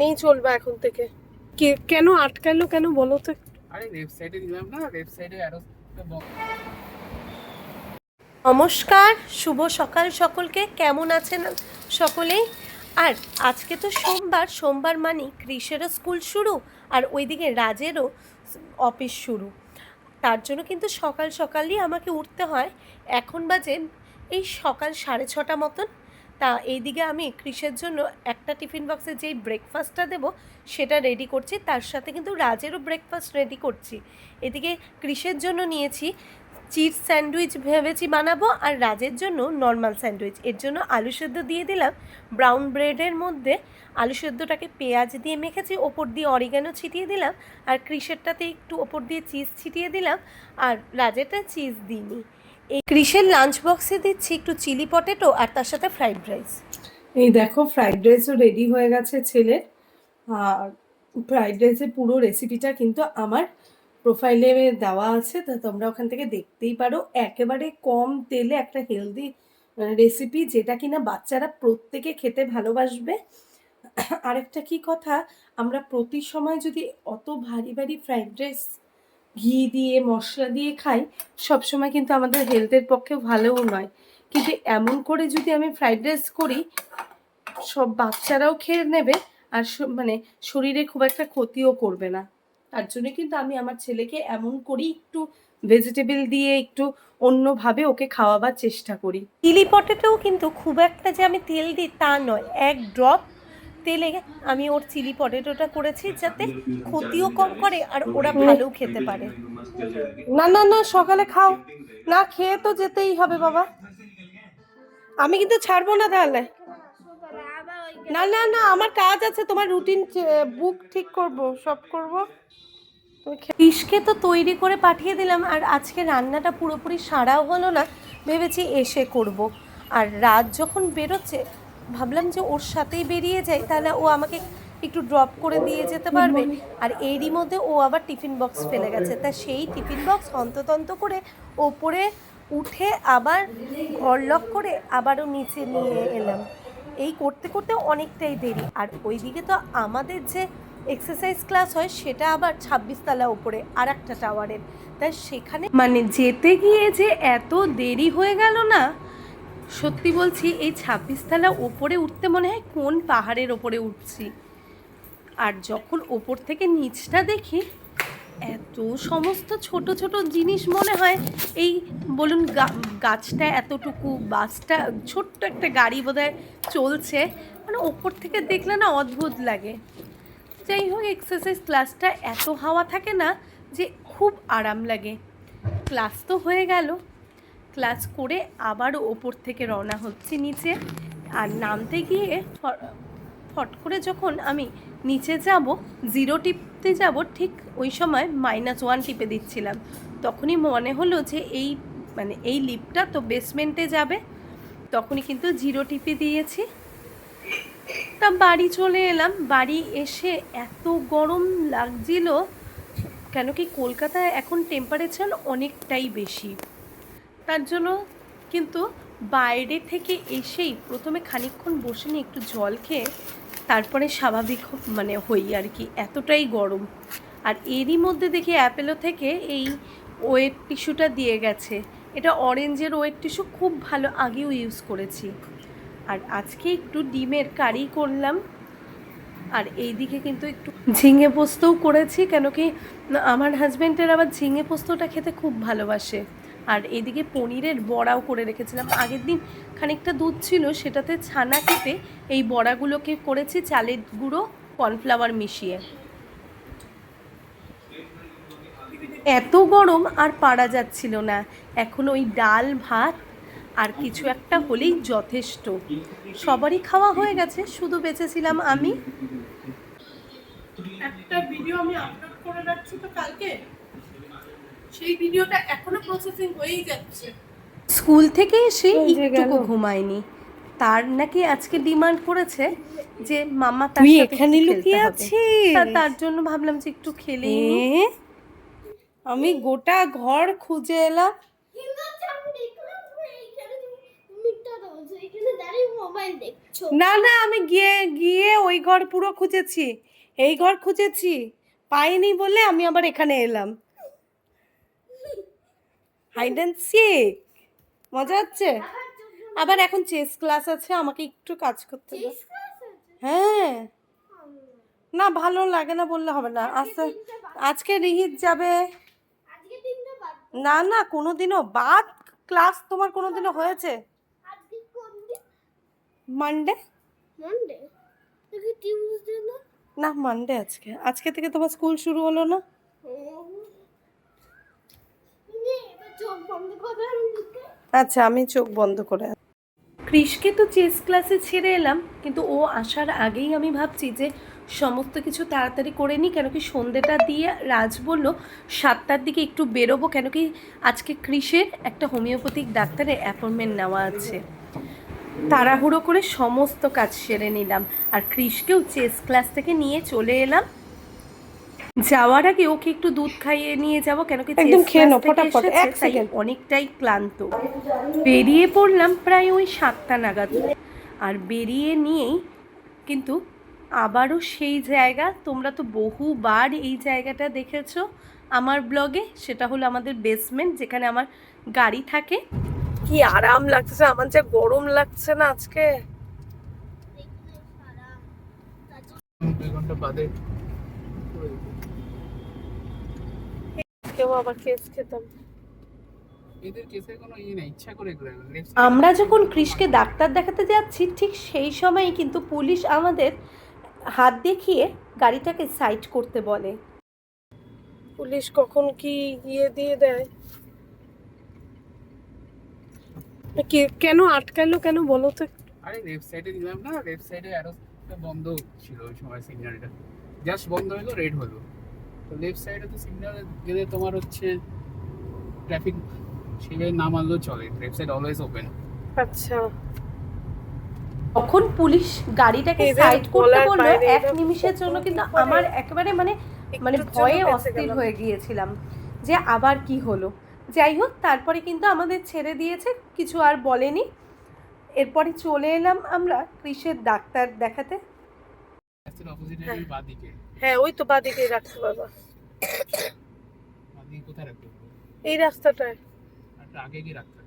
নেই চলবে এখন থেকে। কে কেন আটকালো কেন বলো তো আরে ওয়েবসাইটে দিলাম না ওয়েবসাইটে আরও নমস্কার শুভ সকাল সকলকে কেমন আছেন সকলেই? আর আজকে তো সোমবার সোমবার মানে ক্রিসেরও স্কুল শুরু আর ওইদিকে রাজেরও অফিস শুরু। তার জন্য কিন্তু সকাল সকালই আমাকে উঠতে হয়। এখন বাজে এই সকাল সাড়ে ছটা মতন। তা এইদিকে আমি ক্রিসের জন্য একটা টিফিন বক্সে যেই ব্রেকফাস্টটা দেবো, সেটা রেডি করছি। তার সাথে কিন্তু রাজেরও ব্রেকফাস্ট রেডি করছি। এদিকে ক্রিসের জন্য নিয়েছি চিজ স্যান্ডউইচ ভেবেছি বানাবো, আর রাজের জন্য নর্মাল স্যান্ডউইচ এর জন্য আলু সেদ্ধ দিয়ে দিলাম। ব্রাউন ব্রেডের মধ্যে আলু সেদ্ধটাকে পেঁয়াজ দিয়ে মেখেছি, ওপর দিয়ে অরিগানো ছিটিয়ে দিলাম। আর ক্রিসেরটাতে একটু ওপর দিয়ে চিজ ছিটিয়ে দিলাম। আর রাজেরটা চিজ দিইনি। এই ক্রিসের লাঞ্চ বক্সে দিচ্ছি একটু চিলি পটেটো আর তার সাথে ফ্রাইড রাইস এই দেখো ফ্রাইড রাইসও রেডি হয়ে গেছে ছেলের আর ফ্রাইড রাইসের পুরো রেসিপিটা কিন্তু আমার প্রোফাইলে দেওয়া আছে, তা তোমরা ওখান থেকে দেখতেই পারো। একেবারে কম তেলে একটা হেলদি রেসিপি যেটা কিনা বাচ্চারা প্রত্যেকে খেতে ভালোবাসবে। আরেকটা কি কথা, আমরা প্রতি সময় যদি অত ভারী ভারী ফ্রাইড রাইস ঘি দিয়ে, মশলা দিয়ে খাই, সবসময় কিন্তু আমাদের হেলথের পক্ষে ভালোও নয়। কিন্তু এমন করে যদি আমি ফ্রাইড রাইস করি, সব বাচ্চারাও খেয়ে নেবে আর মানে শরীরে খুব একটা ক্ষতিও করবে না। তার জন্য কিন্তু আমি আমার ছেলেকে এমন করি, একটু ভেজিটেবল দিয়ে, একটু অন্যভাবে ওকে খাওয়াবার চেষ্টা করি। চিলি পটেটোও কিন্তু খুব একটা যে আমি তেল দিই তা নয়, এক ড্রপ তেলে আমি ওর চিলি পটেটোটা করেছি যাতে ক্ষতিও কম করে আর ওরা ভালোও খেতে পারে। না না না সকালে খাও। না খেয়ে তো যেতেই হবে বাবা। আমি কিন্তু ছাড়বো না তাহলে। না না না আমার কাজ আছে তোমার রুটিন বুক ঠিক করব সব করব। ফিশকে তো তৈরি করে পাঠিয়ে দিলাম আর আজকে রান্নাটা পুরোপুরি সারাও হলো না ভেবেছি এসে করব। আর রাত যখন বেরোচ্ছে ভাবলাম যে ওর সাথেই বেরিয়ে যাই, তাহলে ও আমাকে একটু ড্রপ করে দিয়ে যেতে পারবে। আর এরই মধ্যে ও আবার টিফিন বক্স ফেলে গেছে। তা সেই টিফিন বক্স হন্ততন্ত করে ওপরে উঠে আবার ঘর লক করে আবারও নিচে নিয়ে এলাম। এই করতে করতে অনেকটাই দেরি। আর ওইদিকে তো আমাদের যে এক্সারসাইজ ক্লাস হয়, সেটা আবার ছাব্বিশ তলা উপরে আর একটা টাওয়ারের তাই সেখানে মানে যেতে গিয়ে যে এত দেরি হয়ে গেল না সত্যি বলছি, এই ছাব্বিশ তলা ওপরে উঠতে মনে হয় কোন পাহাড়ের ওপরে উঠছি। আর যখন ওপর থেকে নিচটা দেখি, এত সমস্ত ছোট ছোট জিনিস মনে হয়, এই বলুন গাছটা এতটুকু, বাসটা, ছোট্ট একটা গাড়ি বোধহয় চলছে মানে ওপর থেকে দেখলে না অদ্ভুত লাগে। যাই হোক এক্সারসাইজ ক্লাসটা এত হাওয়া থাকে না যে খুব আরাম লাগে। ক্লাস তো হয়ে গেল। ক্লাস করে আবারও ওপর থেকে রওনা হচ্ছি নিচে। আর নামতে গিয়ে ফট করে যখন আমি নিচে যাব জিরো টিপতে যাব, ঠিক ওই সময় মাইনাস ওয়ান টিপে দিচ্ছিলাম। তখনই মনে হলো যে এই মানে এই লিপটা তো বেসমেন্টে যাবে। তখনই কিন্তু জিরো টিপে দিয়েছি। তা বাড়ি চলে এলাম। বাড়ি এসে এত গরম লাগছিল, কেন কি কলকাতায় এখন টেম্পারেচার অনেকটাই বেশি। তার জন্য কিন্তু বাইরে থেকে এসেই প্রথমে খানিকক্ষণ বসে নিয়ে একটু জল খেয়ে তারপরে স্বাভাবিক মানে হই আর কি, এতটাই গরম। আর এরই মধ্যে দেখি অ্যাপেলো থেকে এই ওয়েট টিস্যুটা দিয়ে গেছে। এটা অরেঞ্জের ওয়েট টিস্যু খুব ভালো, আগেও ইউজ করেছি। আর আজকে একটু ডিমের কারি করলাম। আর এই দিকে কিন্তু একটু ঝিঙে পোস্তও করেছি, কেন কি আমার হাজব্যান্ডের আবার ঝিঙে পোস্তটা খেতে খুব ভালোবাসে। আর এদিকে পনিরের বড়াও করে রেখেছিলাম। আগের দিন খানিকটা দুধ ছিল, সেটাতে ছানা কেটে এই বড়াগুলোকে করেছি চালের গুঁড়ো, কর্নফ্লাওয়ার মিশিয়ে। এত গরম আর পারা যাচ্ছিল না। এখন ওই ডাল, ভাত আর কিছু একটা হলেই যথেষ্ট। সবারই খাওয়া হয়ে গেছে, শুধু বেঁচেছিলাম আমি। একটা ভিডিও আমি আপলোড করে রাখছি তো কালকে? সেই ভিডিওটা এখনও প্রসেসিং হয়েই যাচ্ছে। স্কুল থেকে এসে একটুকু ঘুমায়নি। তার নাকি আজকে ডিমান্ড করেছে যে মামা তার সাথে এখানে লুকিয়ে। আছিস? তার জন্য ভাবলাম যে একটু খেলে আমি গোটা ঘর খুঁজে এলাম। না না আমি গিয়ে গিয়ে ওই ঘর পুরো খুঁজেছি। এই ঘর খুঁজেছি। পাইনি বলে আমি আবার এখানে এলাম। হাইড অ্যান্ড সিক মজা হচ্ছে? আবার এখন চেস ক্লাস আছে আমাকে একটু কাজ করতে হবে হ্যাঁ। না ভালো লাগে না বললে হবে না। আজকে আজকে রিহিত যাবে। না না কোনোদিনও। বাদ ক্লাস তোমার কোনোদিনও হয়েছে? কোন দিন? মানডে মন্ডে না? মানডে আজকে। আজকে থেকে তোমার স্কুল শুরু হলো না নে এবার চোখ বন্ধ করে আমি ঢুকে আচ্ছা আমি চোখ বন্ধ করে ক্রিশকে তো চেস ক্লাসে ছেড়ে এলাম কিন্তু ও আসার আগেই আমি ভাবছি যে সমস্ত কিছু তাড়াতাড়ি করে নিই কেন কি সন্ধেটা দিয়ে রাজ বলল সাতটার দিকে একটু বেরোবো কেন কি আজকে ক্রিসের একটা হোমিওপ্যাথিক ডাক্তারের অ্যাপয়েন্টমেন্ট নেওয়া আছে। তাড়াহুড়ো করে সমস্ত কাজ সেরে নিলাম আর ক্রিসকেও চেস ক্লাস থেকে নিয়ে চলে এলাম। যাওয়ার আগে ওকে একটু দুধ খাইয়ে নিয়ে যাব কেন কি একদম খেয়ে নাও, ফটাফট, এক সেকেন্ড। অনেকটাই ক্লান্ত। বেরিয়ে পড়লাম প্রায় ওই সাতটা নাগাদ। আর বেরিয়ে নিয়েই কিন্তু আবারও সেই জায়গা তোমরা তো বহুবার এই জায়গাটা দেখেছ আমার ব্লগে সেটা হলো আমাদের বেসমেন্ট যেখানে আমার গাড়ি থাকে। কি আরাম লাগছে আমার যে গরম লাগছে না আজকে। ঘণ্টা বাদে কেউ আবার কেস খেতাম। আমরা যখন কৃষকে ডাক্তার দেখাতে যাচ্ছি ঠিক সেই সময়ই কিন্তু পুলিশ আমাদের হাত দেখিয়ে গাড়িটাকে সাইড করতে বলে। পুলিশ কখন কি ইয়ে দিয়ে দেয়? কি- কেন আটকালো কেন বলো তো আরে লেফট সাইডে দিলাম না লেফট সাইডে অ্যারোটা বন্ধ ছিল ওই সময় সিগন্যালটা জাস্ট বন্ধ হলো রেড হলো। তো লেফট সাইডে তো সিগন্যাল গেলে তোমার হচ্ছে ট্রাফিক সেভাবে না মানলেও চলে। লেফট সাইড অলওয়েজ ওপেন আচ্ছা। তখন পুলিশ গাড়িটাকে সাইড করতে বলল এক নিমিষের জন্য কিন্তু আমার একেবারে মানে মানে ভয়ে অস্থির হয়ে গিয়েছিলাম যে আবার কি হলো। যাই হোক তারপরে কিন্তু আমাদের ছেড়ে দিয়েছে কিছু আর বলেনি। এরপরে চলে এলাম আমরা কৃষের ডাক্তার দেখাতে। অপোজিটে হ্যাঁ। বাদিকে। হ্যাঁ ওই তো বাদিকে রাখতে বাবা এই রাস্তাটায়। আগে গিয়ে রাখতে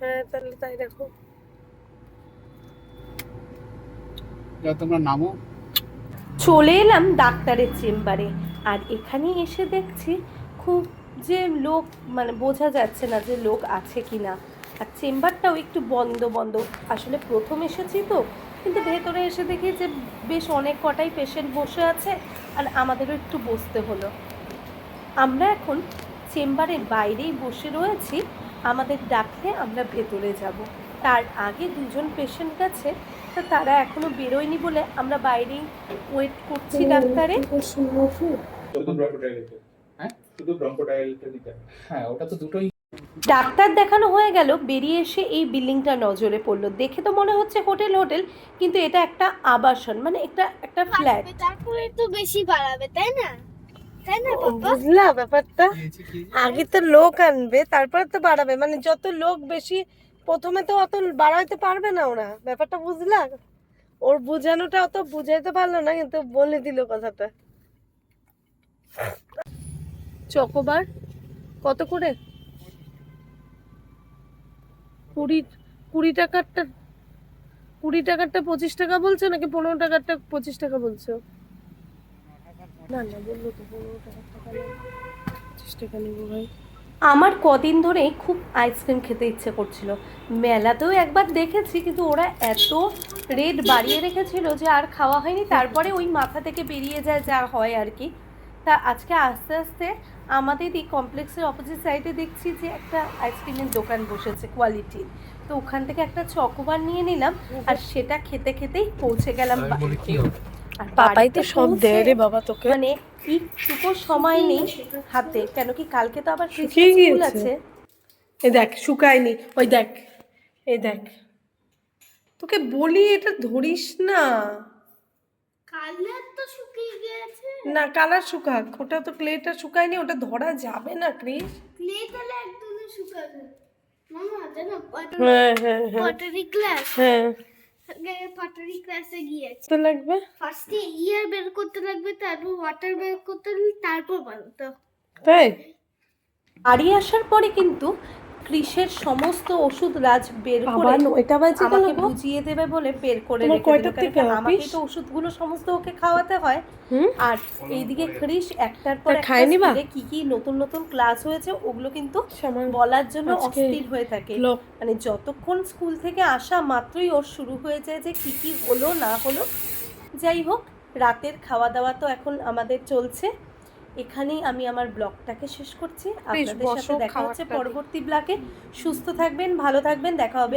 হ্যাঁ তাহলে তাই রাখো। তোমরা নামো। চলে এলাম ডাক্তারের চেম্বারে আর এখানে এসে দেখছি খুব যে লোক মানে বোঝা যাচ্ছে না যে লোক আছে কি না আর চেম্বারটাও একটু বন্ধ বন্ধ। আসলে প্রথম এসেছি তো কিন্তু ভেতরে এসে দেখি যে বেশ অনেক কটাই পেশেন্ট বসে আছে। আর আমাদেরও একটু বসতে হলো। আমরা এখন চেম্বারের বাইরেই বসে রয়েছি আমাদের ডাকলে আমরা ভেতরে যাব। তার আগে দুজন পেশেন্ট গেছে তো তারা এখনও বেরোয়নি বলে আমরা বাইরেই ওয়েট করছি ডাক্তারে। শুধু হ্যাঁ? শুধু ব্রঙ্কোডাইলটা দিতে হ্যাঁ ওটা তো দুটোই ডাক্তার দেখানো হয়ে গেল বেরিয়ে এসে এই বিল্ডিংটা নজরে পড়ল। দেখে তো মনে হচ্ছে হোটেল হোটেল কিন্তু এটা একটা আবাসন মানে একটা একটা ফ্ল্যাট। তারপরে তো বেশি বাড়াবে তাই না? তাই না পাপা? বুঝলা ব্যাপারটা? আগে তো লোক আনবে তারপরে তো বাড়াবে মানে যত লোক বেশি প্রথমে তো অত বাড়াইতে পারবে না ওরা ব্যাপারটা বুঝলা? ওর বুঝানোটা অত বুঝাইতে পারল না কিন্তু বলে দিল কথাটা। চকোবার? কত করে? কুড়ি কুড়ি টাকারটা কুড়ি টাকারটা পঁচিশ টাকা বলছো নাকি পনেরো টাকারটা পঁচিশ টাকা বলছো? না না, বলল তো পনেরো টাকার টাকা পঁচিশ টাকা নেব ভাই। আমার কদিন ধরে খুব আইসক্রিম খেতে ইচ্ছে করছিল। মেলাতেও একবার দেখেছি, কিন্তু ওরা এত রেট বাড়িয়ে রেখেছিল যে আর খাওয়া হয়নি। তারপরে ওই মাথা থেকে বেরিয়ে যায়, যা হয় আর কি। তা আজকে আস্তে আস্তে আমাদের এই কমপ্লেক্সের অপোজিট সাইডে দেখছি যে একটা আইসক্রিমের দোকান বসেছে কোয়ালিটি তো ওখান থেকে একটা চকোবার নিয়ে নিলাম আর সেটা খেতে খেতেই পৌঁছে গেলাম আর পাপাই তো সব দেয় রে বাবা তোকে। মানে একটুকু সময় নেই হাতে কেন কি কালকে তো আবার স্কুল আছে। এই দেখ শুকায়নি ওই দেখ এই দেখ। তোকে বলি এটা ধরিস না। কালার তো শুকিয়ে না কালার শুকাক। ওটা তো ক্লেটা শুকায়নি ওটা ধরা যাবে না ক্রিস। ক্লে তাহলে একদমই শুকাবে। মামা জানো পটারি ক্লাস হ্যাঁ পটারি ক্লাসে গিয়েছে। তো লাগবে? ফার্স্টে ইয়ার বের করতে লাগবে তারপর ওয়াটার বের করতে তারপর বানাতে তাই? বাড়ি আসার পরে কিন্তু কৃষের সমস্ত ওষুধ রাজ বের করে নয়টা বাজে আমাকে বুঝিয়ে দেবে বলে বের করে রেখে আমাকে তো ওষুধগুলো সমস্ত ওকে খাওয়াতে হয়। আর এইদিকে কৃষ একটার পর একটা খায়নি বা? কি কি নতুন নতুন ক্লাস হয়েছে ওগুলো কিন্তু বলার জন্য অস্থির হয়ে থাকে। মানে যতক্ষণ স্কুল থেকে আসা মাত্রই ওর শুরু হয়ে যায় যে কি কি হলো না হলো। যাই হোক রাতের খাওয়া দাওয়া তো এখন আমাদের চলছে। এখানেই আমি আমার ব্লগটাকে শেষ করছি। আপনাদের সাথে দেখা হচ্ছে পরবর্তী ব্লগে। সুস্থ থাকবেন ভালো থাকবেন দেখা হবে।